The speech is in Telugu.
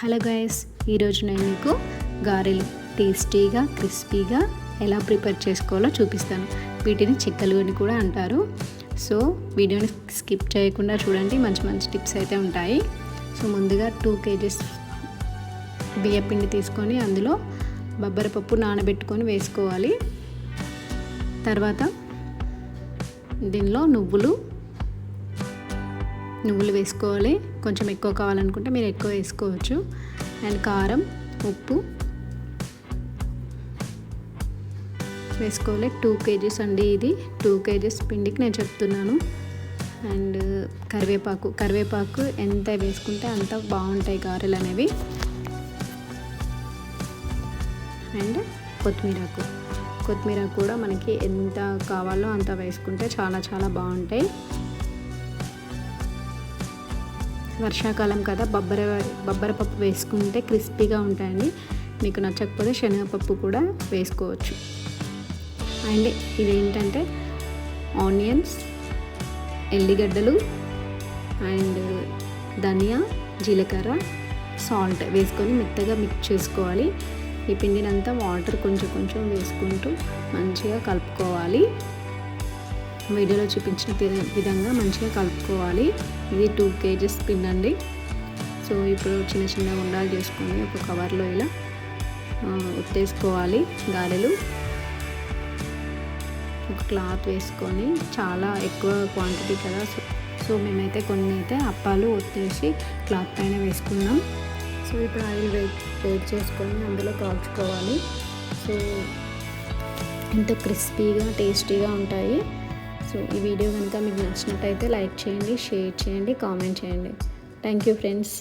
హలో గాయస్ ఈరోజు నేను మీకు గారెలు టేస్టీగా క్రిస్పీగా ఎలా ప్రిపేర్ చేసుకోవాలో చూపిస్తాను. వీటిని చిక్కలు అని కూడా అంటారు. సో వీడియోని స్కిప్ చేయకుండా చూడండి మంచి మంచి టిప్స్ అయితే ఉంటాయి. సో ముందుగా టూ కేజీస్ బియ్యపిండి తీసుకొని అందులో బొబ్బరపప్పు నానబెట్టుకొని వేసుకోవాలి. తర్వాత దీనిలో నువ్వులు నువ్వులు వేసుకోవాలి. కొంచెం ఎక్కువ కావాలనుకుంటే మీరు ఎక్కువ వేసుకోవచ్చు. అండ్ కారం ఉప్పు వేసుకోవాలి. టూ కేజీస్ అండి ఇది. టూ కేజీస్ పిండికి నేను చెప్తున్నాను. అండ్ కరివేపాకు. కరివేపాకు ఎంత వేసుకుంటే అంత బాగుంటాయి గారెలు అనేవి. అండ్ కొత్తిమీరకు కొత్తిమీర కూడా మనకి ఎంత కావాలో అంత వేసుకుంటే చాలా చాలా బాగుంటాయి. వర్షాకాలం కదా బొబ్బర బొబ్బర పప్పు వేసుకుంటే క్రిస్పీగా ఉంటాయండి. మీకు నచ్చకపోతే శనగపప్పు కూడా వేసుకోవచ్చు. అండ్ ఇదేంటంటే ఆనియన్స్ ఎల్లిగడ్డలు అండ్ ధనియా జీలకర్ర సాల్ట్ వేసుకొని మెత్తగా మిక్స్ చేసుకోవాలి. ఈ పిండినంతా వాటర్ కొంచెం కొంచెం వేసుకుంటూ మంచిగా కలుపుకోవాలి. వీడియోలో చూపించిన విధంగా మంచిగా కలుపుకోవాలి. ఇది టూ కేజెస్ పిన్ అండి. సో ఇప్పుడు చిన్న చిన్న ఉండాలు చేసుకొని ఒక కవర్లో ఇలా ఒత్తేసుకోవాలి గారెలు. ఒక క్లాత్ వేసుకొని చాలా ఎక్కువ క్వాంటిటీ కదా సో సో మేమైతే కొన్ని అయితే అప్పాలు ఒత్తేసి క్లాత్ పైన వేసుకున్నాం. సో ఇప్పుడు ఆయిల్ వెయిట్ వెయిట్ చేసుకొని అందులో కాల్చుకోవాలి. సో ఎంతో క్రిస్పీగా టేస్టీగా ఉంటాయి. సో ఈ వీడియో కనుక మీకు నచ్చినట్టయితే లైక్ చేయండి షేర్ చేయండి కామెంట్ చేయండి. Thank you friends